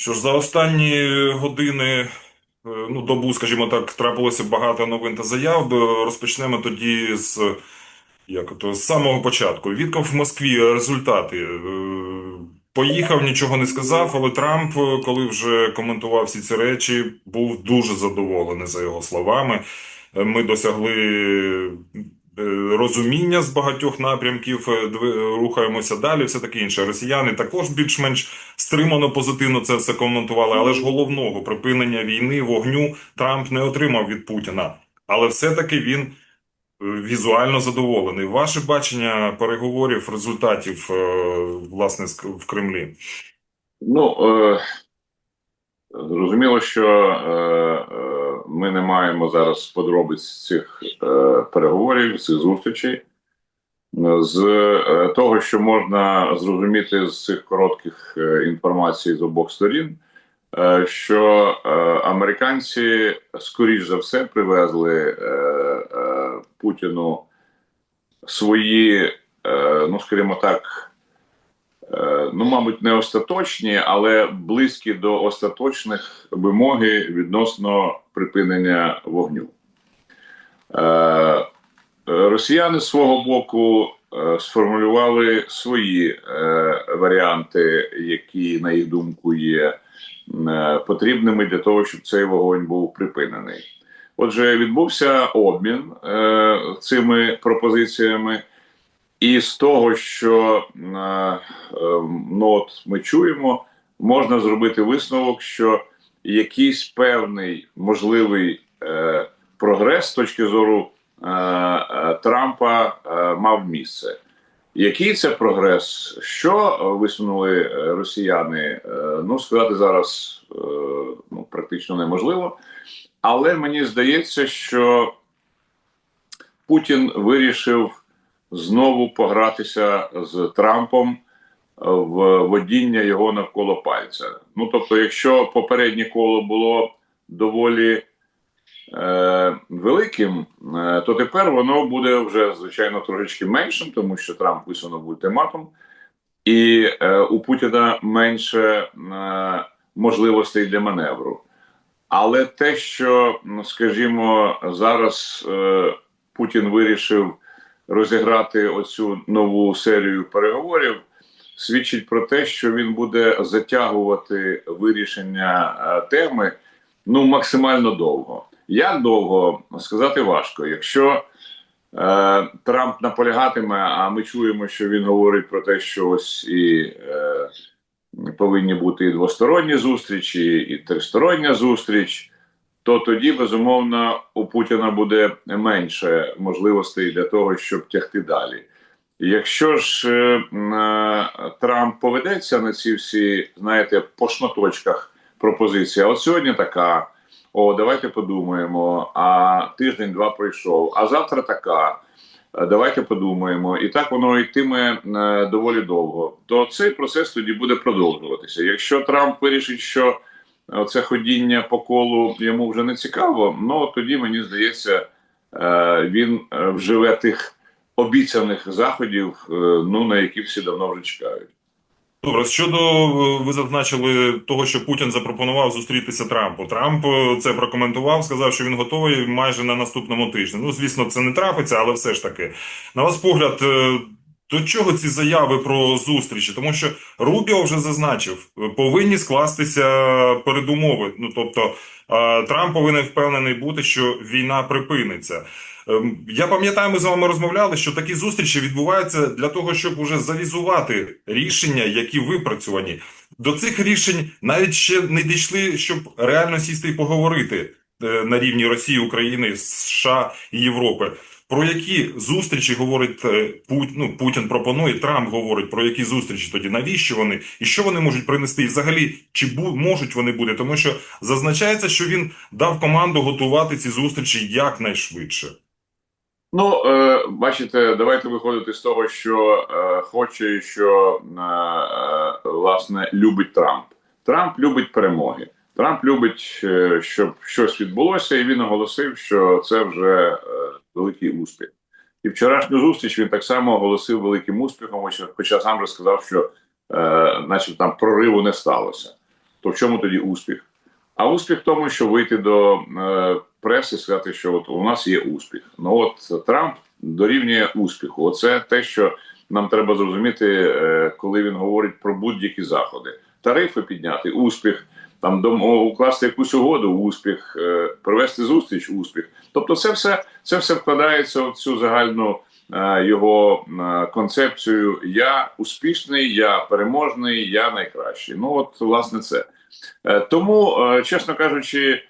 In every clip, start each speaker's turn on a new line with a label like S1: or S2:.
S1: Що ж, за останні години, е, ну, добу, скажімо так, трапилося багато новин та заяв. Розпочнемо тоді з, як то, з самого початку. Вітков в Москві результати. Е, Поїхав, нічого не сказав, але Трамп, коли вже коментував всі ці речі, був дуже задоволений за його словами. Е, Ми досягли розуміння з багатьох напрямків, рухаємося далі, все таке інше. Росіяни також більш-менш стримано позитивно це все коментували, але ж головного припинення війни, вогню Трамп не отримав від Путіна. Але все-таки він е, візуально задоволений. Ваше бачення переговорів, результатів е, власне в Кремлі.
S2: Ну, е, зрозуміло, що е, е, ми не маємо зараз подробиць цих е, переговорів, цих зустрічей. З е, того, що можна зрозуміти з цих коротких е, інформацій з обох сторін, е, що американці, скоріш за все, привезли Путіну свої, ну скажімо так, ну, мабуть, не остаточні, але близькі до остаточних вимоги відносно припинення вогню. Е, Росіяни з свого боку е, сформулювали свої е, варіанти, які, на їх думку, є потрібними для того, щоб цей вогонь був припинений. Отже, відбувся обмін цими пропозиціями, і з того, що е, е, ну, от ми чуємо, можна зробити висновок, що якийсь певний можливий прогрес з точки зору Трампа е, мав місце. Який це прогрес? Що висунули е, росіяни? Е, Ну, сказати зараз е, ну, практично неможливо. Але мені здається, що Путін вирішив знову погратися з Трампом в водіння його навколо пальця. Ну тобто, якщо попереднє коло було доволі е, великим, е, то тепер воно буде вже звичайно трошечки меншим, тому що Трамп висунув ультиматум, і е, у Путіна менше е, можливостей для маневру. Але те, що, скажімо, зараз е, Путін вирішив розіграти оцю нову серію переговорів, свідчить про те, що він буде затягувати вирішення е, теми ну максимально довго. Як довго сказати важко, якщо е, Трамп наполягатиме, а ми чуємо, що він говорить про те, що ось і е, повинні бути і двосторонні зустрічі, і тристороння зустріч, то тоді, безумовно, у Путіна буде менше можливостей для того, щоб тягти далі. Якщо ж е, е, Трамп поведеться на ці всі, знаєте, по шматочках пропозиції, а от сьогодні така. О, давайте подумаємо. А тиждень-два пройшов, а завтра така. Е, Давайте подумаємо, і так воно йтиме е, доволі довго. То цей процес тоді буде продовжуватися. Якщо Трамп вирішить, що це ходіння по колу йому вже не цікаво, ну тоді мені здається, е, він е, вживе тих обіцяних заходів, е, ну на які всі давно вже чекають.
S1: Добре, щодо е, ви зазначили того, що Путін запропонував зустрітися Трампу. Трамп е, це прокоментував, сказав, що він готовий майже на наступному тижні. Ну, звісно, це не трапиться, але все ж таки. На ваш погляд, е, до чого ці заяви про зустрічі? Тому що Рубіо вже зазначив, повинні скластися передумови. Ну тобто Трамп повинен впевнений бути, що війна припиниться. Ем, Я пам'ятаю, ми з вами розмовляли, що такі зустрічі відбуваються для того, щоб уже завізувати рішення, які випрацьовані. До цих рішень навіть ще не дійшли, щоб реально сісти і поговорити е, на рівні Росії, України, США і Європи. Про які зустрічі говорить е, Пут, ну, Путін пропонує, Трамп говорить про які зустрічі тоді, навіщо вони і що вони можуть принести, і взагалі чи бу, можуть вони бути, тому що зазначається, що він дав команду готувати ці зустрічі якнайшвидше.
S2: Ну, е, бачите, давайте виходити з того, що е, хоче, що е, власне любить Трамп. Трамп любить перемоги. Трамп любить, щоб щось відбулося, і він оголосив, що це вже великий успіх. І вчорашню зустріч він так само оголосив великим успіхом, хоча, сам же сказав, що, е, там прориву не сталося. то в чому тоді успіх? А успіх в тому, що вийти до е, преси сказати, що от у нас є успіх. Ну от Трамп дорівнює успіху. Оце те, що нам треба зрозуміти, е, коли він говорить про будь-які заходи. Тарифи підняти успіх, там укласти якусь угоду, успіх, е, провести зустріч, успіх. Тобто, це все, це все вкладається в цю загальну його концепцію. Я успішний, я переможний, я найкращий. Ну от власне це. Е, Тому, е, чесно кажучи,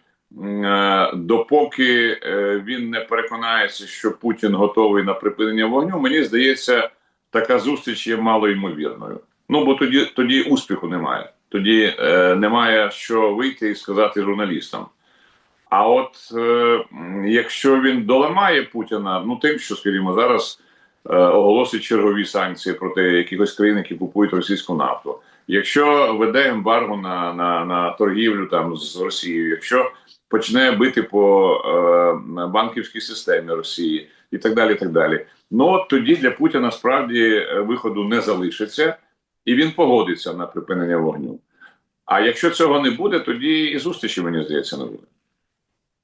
S2: е, допоки він не переконається, що Путін готовий на припинення вогню, мені здається, така зустріч є малоймовірною. Ну бо тоді, тоді успіху немає. Тоді е, немає що вийти і сказати журналістам. А от е, якщо він доламає Путіна, ну тим, що, скажімо, зараз е, оголосить чергові санкції проти якихось країн, які купують російську нафту. Якщо веде ембарго на, на, на торгівлю там з Росією, якщо почне бити по е, банківській системі Росії і так далі. так далі. Ну от тоді для Путіна справді е, виходу не залишиться, і він погодиться на припинення вогню. А якщо цього не буде, тоді і зустрічі, мені здається, не буде.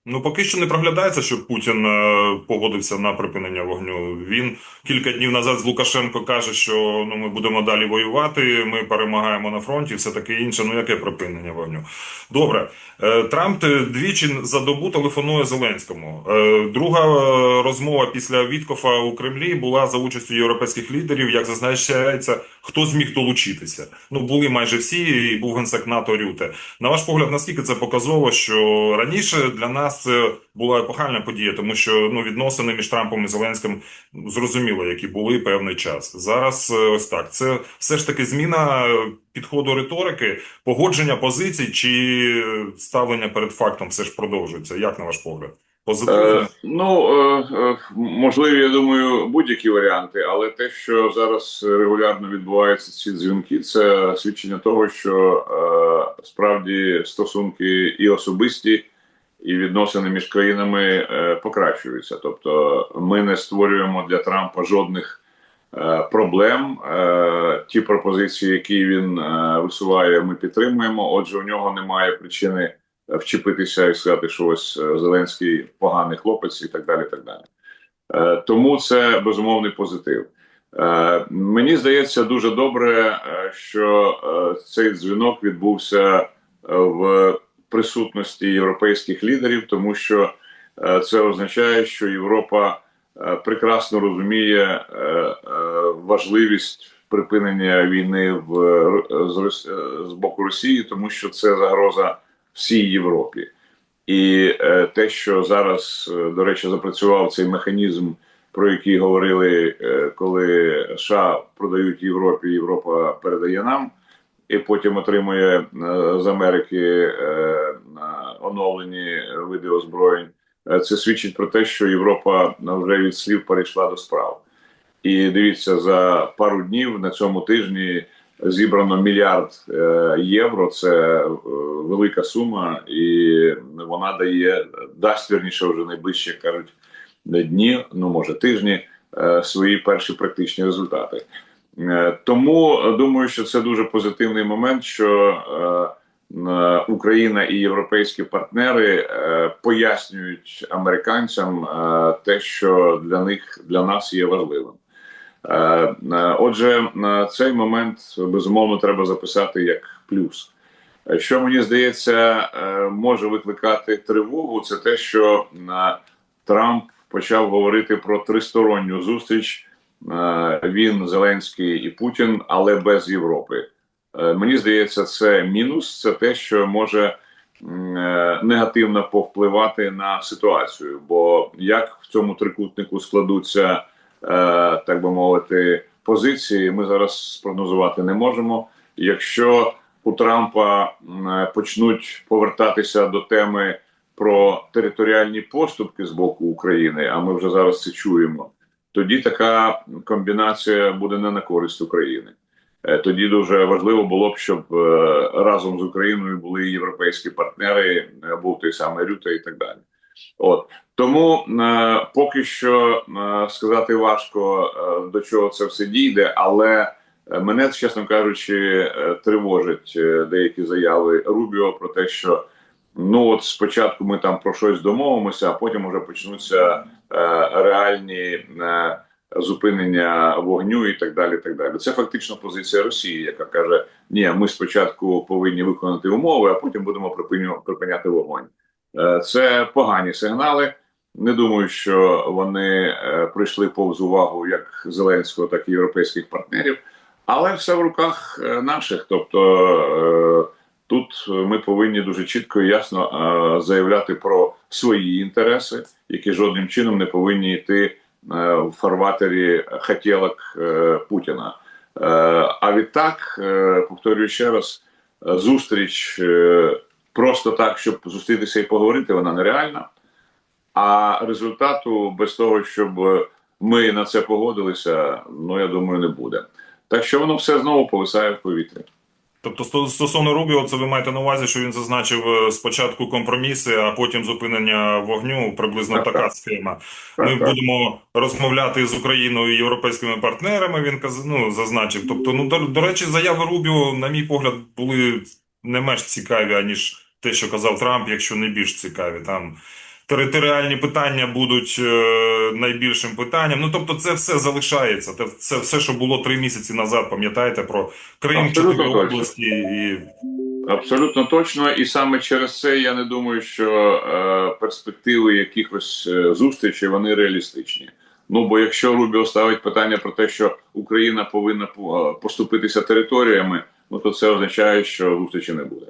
S1: Ну, поки що не проглядається, що Путін е, погодився на припинення вогню. Він кілька днів назад з Лукашенко каже, що ну ми будемо далі воювати, ми перемагаємо на фронті, все таке інше. Ну яке припинення вогню? Добре, Е, Трамп двічі за добу телефонує Зеленському. Е, Друга розмова після Віткофа у Кремлі була за участю європейських лідерів. Як зазначається, хто зміг долучитися? Ну були майже всі, і був генсек НАТО Рюте. На ваш погляд, наскільки це показово, що раніше для нас це була епохальна подія, тому що ну відносини між Трампом і Зеленським зрозуміло, які були певний час. Зараз е, ось так. Це все ж таки зміна е, підходу риторики, погодження позицій чи ставлення перед фактом все ж продовжується. Як на ваш погляд? Позитивно?
S2: Е, ну е, е, можливі, я думаю, будь-які варіанти, але те, що зараз регулярно відбуваються ці дзвінки, це свідчення того, що е, справді стосунки і особисті, і відносини між країнами е, покращуються. Тобто, ми не створюємо для Трампа жодних е, проблем. Е, ті пропозиції, які він е, висуває, ми підтримуємо. Отже, у нього немає причини вчепитися і сказати, що ось е, Зеленський поганий хлопець, і так далі. так далі. Е, Тому це безумовний позитив. Е, Мені здається дуже добре, що цей дзвінок відбувся в присутності європейських лідерів, тому що це означає, що Європа прекрасно розуміє важливість припинення війни в з боку Росії, тому що це загроза всій Європі. І е, те, що зараз, е, до речі, запрацював цей механізм, про який говорили, е, коли США продають Європі, Європа передає нам, і потім отримує е, з Америки е, оновлені види озброєнь. Е, Це свідчить про те, що Європа вже від слів перейшла до справ. І дивіться, за пару днів на цьому тижні зібрано мільярд е, євро. Це е, велика сума, і вона дає дасть вірніше вже найближчі як кажуть дні, ну може тижні, е, свої перші практичні результати. Тому думаю, що це дуже позитивний момент, що Україна і європейські партнери пояснюють американцям те, що для них для нас є важливим. Е, е, Отже, на цей момент безумовно треба записати як плюс. Е, Що мені здається, е, може викликати тривогу, це те, що е, Трамп почав говорити про тристоронню зустріч. е, Він, Зеленський і Путін, але без Європи. Е, Мені здається, це мінус. Це те, що може е, негативно повпливати на ситуацію. Бо як в цьому трикутнику складуться, е, так би мовити, позиції, ми зараз спрогнозувати не можемо. Якщо у Трампа е, почнуть повертатися до теми про територіальні поступки з боку України, а ми вже зараз це чуємо, тоді така комбінація буде не на користь України. Е, Тоді дуже важливо було б, щоб е, разом з Україною були європейські партнери, був той самий Рюте і так далі. От тому е, поки що е, сказати важко е, до чого це все дійде, але Е, Мене, чесно кажучи, е, тривожать е, деякі заяви Рубіо про те, що ну от спочатку ми там про щось домовимося, а потім вже почнуться е, реальні е, зупинення вогню і так далі. так далі. Це фактично позиція Росії, яка каже: ні, ми спочатку повинні виконати умови, а потім будемо припиняти вогонь. Е, Це погані сигнали. Не думаю, що вони е, прийшли повз увагу як Зеленського, так і європейських партнерів. Але все в руках е, наших. Тобто тут ми повинні дуже чітко і ясно заявляти про свої інтереси, які жодним чином не повинні йти в фарватері хотілок Путіна. А відтак, повторюю ще раз, зустріч просто так, щоб зустрітися і поговорити, вона нереальна. А результату без того, щоб ми на це погодилися, ну я думаю, не буде. Так що воно все знову повисає в повітрі.
S1: Тобто, стосовно Рубіо, це ви маєте на увазі, що він зазначив е, спочатку компроміси, а потім зупинення вогню. Приблизно
S2: Так,
S1: така
S2: так.
S1: схема.
S2: Так,
S1: Ми
S2: так.
S1: будемо розмовляти з Україною і європейськими партнерами. Він ну, зазначив. Тобто, ну до, до речі, заяви Рубіо, на мій погляд, були не менш цікаві, аніж те, що казав Трамп, якщо не більш цікаві. Там територіальні питання будуть е, найбільшим питанням. Ну тобто, це все залишається. Це, все, що було три місяці назад. Пам'ятаєте про Крим, чотири області і
S2: Абсолютно точно, і саме через це я не думаю, що е, перспективи якихось е, зустрічей вони реалістичні. Ну бо якщо Рубіо ставить питання про те, що Україна повинна поступитися територіями, ну то це означає, що зустрічі не буде.